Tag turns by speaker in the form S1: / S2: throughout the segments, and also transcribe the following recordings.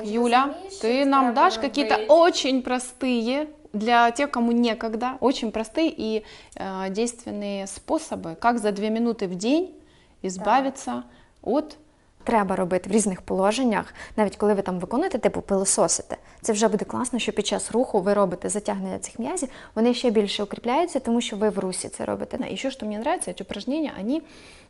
S1: Юля, ты нам дашь какие-то очень простые для тех, кому некогда, очень простые и э, действенные способы, как за две минуты в день избавиться от
S2: треба робити в різних положеннях, навіть коли ви там виконуєте, типу пилососите. Це вже буде класно, що під час руху ви робите затягнення цих м'язів, вони ще більше укріпляються, тому що ви в русі це робите.
S1: Еще что мне нравится, эти упражнения, они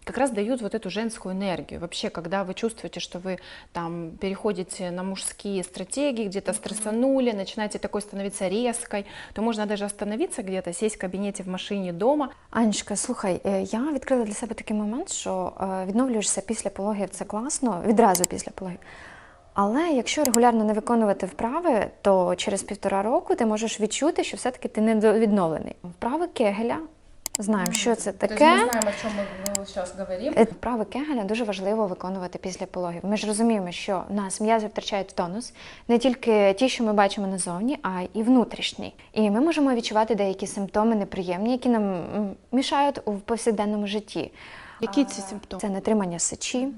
S1: как раз дают вот эту женскую энергию. Вообще, когда вы чувствуете, что вы там переходите на мужские стратегии, где-то стрессанули, начинаете такой становиться резкой, то можно даже остановиться где-то, сесть в кабинете, в машине, дома.
S2: Анечка, слухай, е, я відкрила для себе такий момент, що е, відновлюєшся після пологів, це класно, відразу після пологів. Але якщо регулярно не виконувати вправи, то через півтора року ти можеш відчути, що все-таки ти недовідновлений. Вправи Кегеля, знаємо, що це таке.
S1: знаем, ми знаємо, що ми зараз
S2: говоримо. Вправи Кегеля дуже важливо виконувати після пологів. Ми ж розуміємо, що у нас м'язи втрачають тонус не тільки ті, що ми бачимо назовні, а й внутрішні. І ми можемо відчувати деякі симптоми неприємні, які нам мішають у повсякденному житті.
S1: Які ці симптоми?
S2: Це нетримання сечі.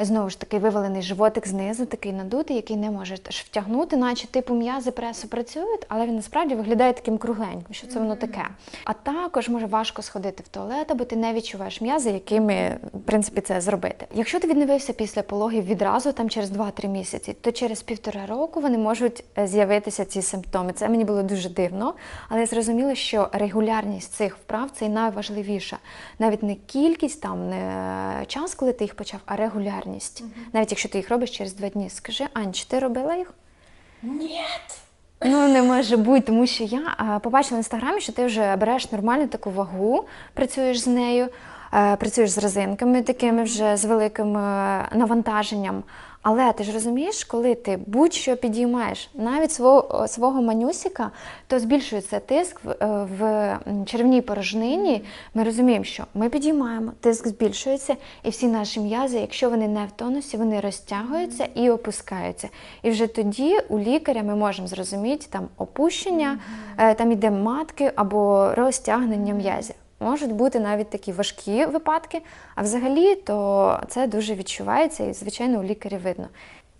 S2: Знову ж таки, вивалений животик знизу, такий надутий, який не може теж втягнути, наче типу м'язи пресу працюють, але він насправді виглядає таким кругленьким, що це воно таке. А також може важко сходити в туалет, або ти не відчуваєш м'язи, якими в принципі це зробити. Якщо ти відновився після пологів відразу, там через 2-3 місяці, то через півтора року вони можуть е, з'явитися ці симптоми. Це мені було дуже дивно, але я зрозуміла, що регулярність цих вправ це і найважливіша. Навіть не кількість, там не час, коли ти їх почав, а регулярність. Навіть якщо ти їх робиш через два дні. Скажи, Ань, чи ти робила їх?
S1: Ні.
S2: Ну не може бути, тому що я а, побачила в інстаграмі, що ти вже береш нормальну таку вагу, працюєш з нею, е, працюєш з резинками, такими вже з великим е, навантаженням. Але ти ж розумієш, коли ти будь-що підіймаєш, навіть свого, свого манюсика, то збільшується тиск в, е, в м, черевній порожнині. Ми розуміємо, що ми підіймаємо, тиск збільшується, і всі наші м'язи, якщо вони не в тонусі, вони розтягуються і опускаються. І вже тоді у лікаря ми можемо зрозуміти там опущення, е, там іде матки або розтягнення м'язів. Можуть бути навіть такі важкі випадки, а взагалі то це дуже відчувається і, звичайно, у лікаря видно.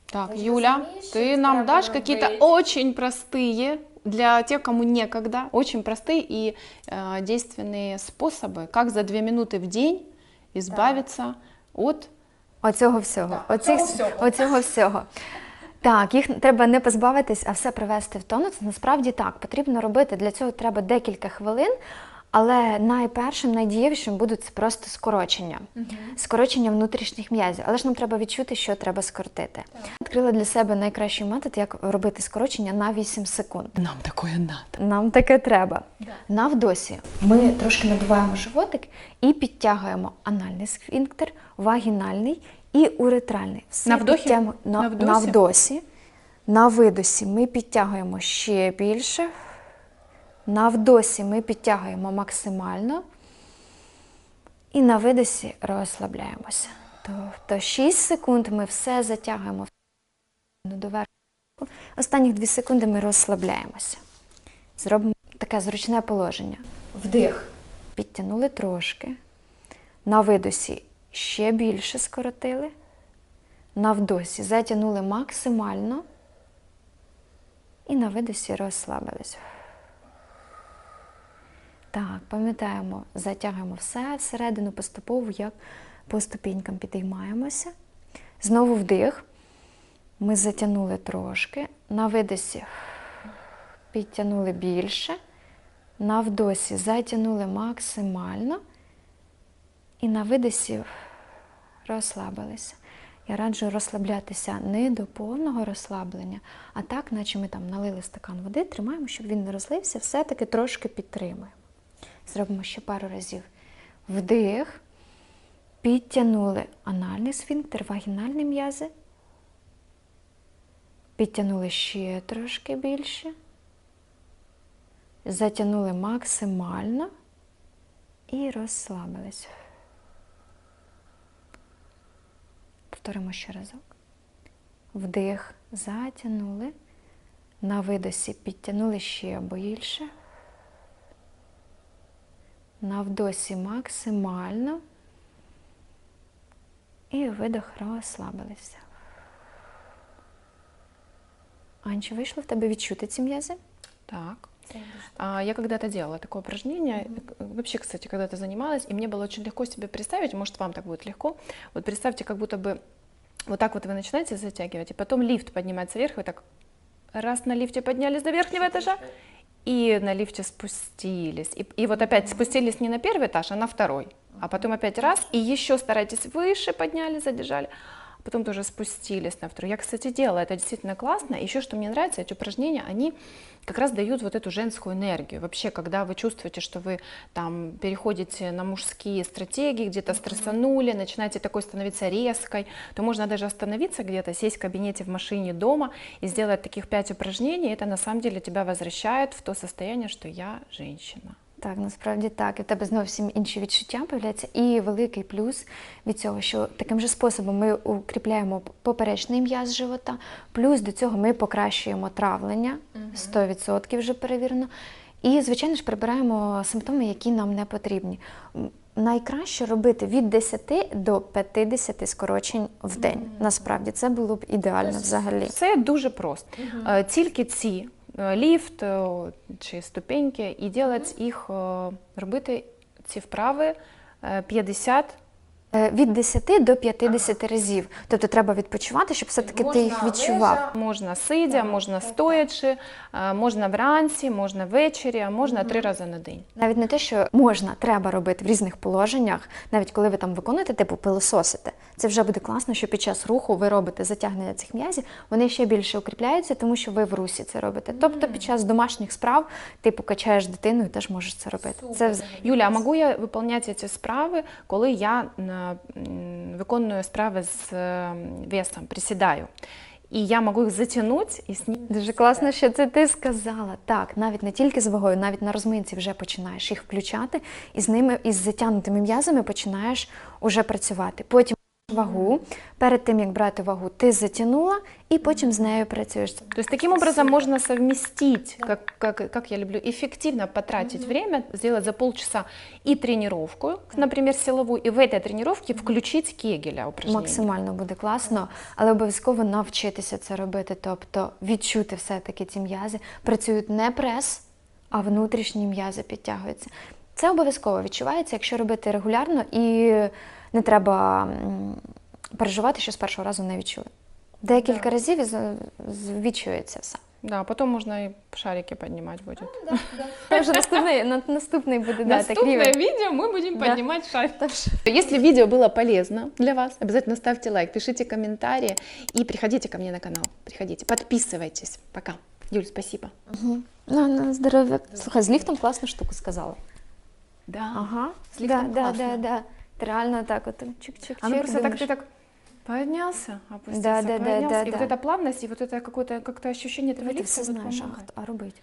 S1: Так,
S3: Вы же
S1: Юля,
S3: разумеешь,
S1: ты
S3: что
S1: нам
S3: треба
S1: дашь какие-то
S3: робити?
S1: очень простые для тех, кому некогда, очень простые и э, действенные способы, как за две минуты в день избавиться от
S2: Оцього всього.
S3: Так,
S2: Оцих,
S3: оцього всього.
S2: оцього всього. Так, їх треба не позбавитись, а все привести в тонус. Насправді так, потрібно робити. Для цього треба декілька хвилин. Але найпершим, найдієвішим будуть це просто скорочення. Скорочення внутрішніх м'язів. Але ж нам треба відчути, що треба скоротити. Відкрила для себе найкращий метод, як робити скорочення на 8 секунд.
S1: нам такое надо.
S2: Нам таке треба. На вдосі ми трошки надуваємо животик і підтягуємо анальний сфінктер, вагінальний і уретральний. Все
S1: На вдохі? На
S2: на,
S1: вдосі?
S2: на вдосі. На видосі ми підтягуємо ще більше. На вдосі ми підтягуємо максимально. І на видосі розслабляємося. Тобто 6 секунд ми все затягуємо до верху. Останніх 2 секунди ми розслабляємося. Зробимо таке зручне положення. Вдих. Підтягнули трошки. На видосі ще більше скоротили. На вдосі затягнули максимально. І на видосі розслабились. Так, пам'ятаємо, затягуємо все всередину поступово, як по ступінькам підіймаємося. Знову вдих. Ми затягнули трошки. На видосі підтягнули більше. На вдосі затягнули максимально. І на видосі розслабилися. Я раджу розслаблятися не до повного розслаблення, а так, наче ми там налили стакан води, тримаємо, щоб він не розлився, все-таки трошки підтримуємо. Зробимо ще пару разів. Вдих. Підтягнули анальний сфінктер, вагінальні м'язи. Підтягнули ще трошки більше. Затягнули максимально і розслабились. Повторимо ще разок. Вдих, затягнули. На видосі підтягнули ще більше. На вдосі максимально. І видох розслабилися. Ань, чи вийшло в тебе відчути ці м'язи?
S1: Так. А, Я когда-то делала такое упражнение, э, вообще, кстати, когда-то занималась, и мне было очень легко себе представить, может, вам так будет легко. Вот представьте, как будто бы вот так вот вы начинаете затягивать, и потом лифт поднимается вверх, вы так раз на лифте поднялись до верхнего этажа, и на лифте спустились. И, и вот опять спустились не на первый этаж, а на второй. А потом опять раз, и еще старайтесь выше подняли, задержали. Потом тоже спустились на второй. Я, кстати, делала, это действительно классно. Еще что мне нравится, эти упражнения, они как раз дают вот эту женскую энергию. Вообще, когда вы чувствуете, что вы там переходите на мужские стратегии, где-то стрессанули, начинаете такой становиться резкой, то можно даже остановиться где-то, сесть в кабинете, в машине, дома и сделать таких пять упражнений. Это на самом деле тебя возвращает в то состояние, что я женщина.
S2: Так, насправді так. І в тебе зовсім інші відчуття появляються. І великий плюс від цього, що таким же способом ми укріпляємо поперечний м'яз живота, плюс до цього ми покращуємо травлення, 100% вже перевірено. І, звичайно ж, прибираємо симптоми, які нам не потрібні. Найкраще робити від 10 до 50 скорочень в день. Насправді це було б ідеально взагалі.
S1: Все дуже просто. Е, Тільки ці ліфт е, чи ступеньки, і е, робити ці вправи е, 50
S2: Е, Від 10 до 50 разів. Тобто треба відпочивати, щоб все-таки ти їх відчував.
S1: Можна сидя, можна стоячи, е, можна вранці, можна ввечері, а можна три рази на день.
S2: Навіть не те, що можна, треба робити в різних положеннях, навіть коли ви там виконуєте, типу пилососите. Це вже буде класно, що під час руху ви робите затягнення цих м'язів, вони ще більше укріпляються, тому що ви в русі це робите. Тобто під час домашніх справ типу качаєш дитину і теж можеш це робити. Це
S1: Юля, а можу я виконувати ці справи, коли я е, виконую справи з весом, присідаю? І я можу їх затягнути і зняти.
S2: Дуже класно, що це ти сказала. Так, навіть не тільки з вагою, навіть на розминці вже починаєш їх включати, і з ними, із затягнутими м'язами починаєш уже працювати. Потім вагу, перед тим як брати вагу, ти затягнула, і потім з нею працюєш.
S1: То есть таким образом можно совместить, как, как, как я люблю, эффективно потратить время, сделать за полчаса и тренировку, например, силовую, и в этой тренировке включить кегеля упражнения.
S2: Максимально буде класно, але обов'язково навчитися це робити, тобто відчути все-таки ці м'язи. Працюють не прес, а внутрішні м'язи підтягуються. Це обов'язково відчувається, якщо робити регулярно і не треба м, переживати, що з першого разу не відчули. Декілька разів і з- з- відчується все.
S1: Да, потом можно и шарики поднимать будет.
S2: Це вже наступний, на- наступний буде да, так
S1: Наступное
S2: рівень.
S1: видео мы будем
S2: Да.
S1: поднимать шарики. Если видео было полезно для вас, обязательно ставьте лайк, пишите комментарии и приходите ко мне на канал. Приходите, подписывайтесь. Пока. Юль, спасибо.
S2: Ну, на здоров'я. Слухай, з ліфтом класну штуку сказала.
S1: Да.
S2: Ага,
S1: З ліфтом
S2: да, да,
S1: класно.
S2: да, да. Ти реально так от чик-чик-чик.
S1: А ну просто так
S2: думаєш.
S1: ты так поднялся, опустился,
S2: Да, да, да,
S1: поднялся,
S2: да,
S1: и вот
S2: да.
S1: эта плавность, и вот это какое-то как-то ощущение этого
S2: Ти
S1: лифта
S2: все
S1: вот
S2: знаєш, а,
S1: помогает.
S2: хто- а робить.